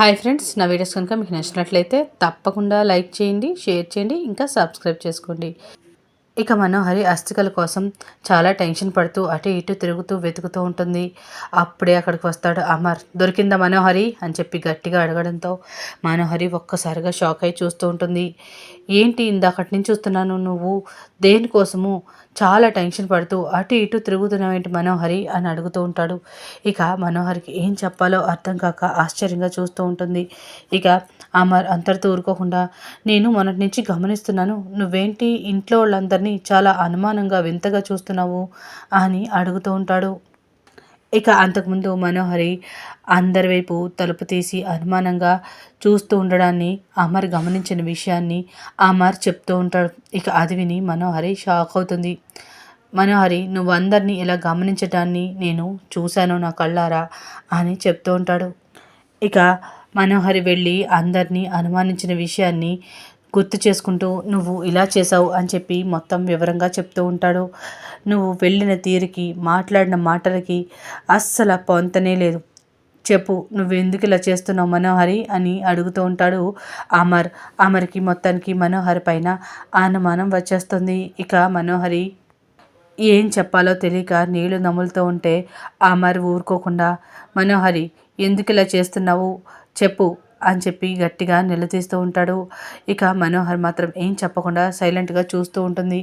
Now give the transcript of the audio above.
Hi friends నా videos కనుక మీకు నచ్చినట్లయితే తప్పకుండా లైక్ చేయండి షేర్ చేయండి ఇంకా సబ్స్క్రైబ్ చేసుకోండి. ఇక మనోహరి అస్థికల కోసం చాలా టెన్షన్ పడుతూ అటు ఇటు తిరుగుతూ వెతుకుతూ ఉంటుంది. అప్పుడే అక్కడికి వస్తాడు అమర్. దొరికిందా మనోహరి? అని చెప్పి గట్టిగా అడగడంతో మనోహరి ఒక్కసారిగా షాక్ అయి చూస్తూ ఉంటుంది. ఏంటి ఇందాకటి నుంచి చూస్తున్నాను నువ్వు? దేనికోసము? చాలా టెన్షన్ పడుతూ అటు ఇటు తిరుగుతున్నావేంటి మనోహరి అని అడుగుతూ ఉంటాడు. ఇక మనోహరికి ఏం చెప్పాలో అర్థం కాక ఆశ్చర్యంగా చూస్తూ ఉంటుంది. ఇక అమర్ అంతటితో ఊరుకోకుండా నేను మొన్నటి నుంచి గమనిస్తున్నాను. నువ్వేంటి ఇంట్లో వాళ్ళందరినీ చాలా అనుమానంగా వింతగా చూస్తున్నావు? అని అడుగుతూ ఉంటాడు. ఇక అంతకుముందు మనోహరి అందరి వైపు తలుపు తీసి అనుమానంగా చూస్తూ ఉండడాన్ని అమర్ గమనించిన విషయాన్ని అమర్ చెప్తూ ఉంటాడు. ఇక అది విని మనోహరి షాక్ అవుతుంది. మనోహరి నువ్వు అందరినీ ఇలా గమనించడాన్ని నేను చూశాను నా కళ్ళారా? అని చెప్తూ ఉంటాడు. ఇక మనోహరి వెళ్ళి అందరినీ అనుమానించిన విషయాన్ని గుర్తు చేసుకుంటూ నువ్వు ఇలా చేసావు అని చెప్పి మొత్తం వివరంగా చెప్తూ ఉంటాడు. నువ్వు వెళ్ళిన తీరుకి మాట్లాడిన మాటలకి అస్సలు పొంతనే లేదు. చెప్పు నువ్వు ఎందుకు ఇలా చేస్తున్నావు మనోహరి అని అడుగుతూ ఉంటాడు అమర్. అమర్కి మొత్తానికి మనోహరి పైన అనుమానం వచ్చేస్తుంది. ఇక మనోహరి ఏం చెప్పాలో తెలియక నీళ్ళు నములుతూ ఉంటే అమర్ ఊరుకోకుండా మనోహరి ఎందుకు ఇలా చేస్తున్నావు? చెప్పు అని చెప్పి గట్టిగా నిలదీస్తూ ఉంటాడు. ఇక మనోహర్ మాత్రం ఏం చెప్పకుండా సైలెంట్గా చూస్తూ ఉంటుంది.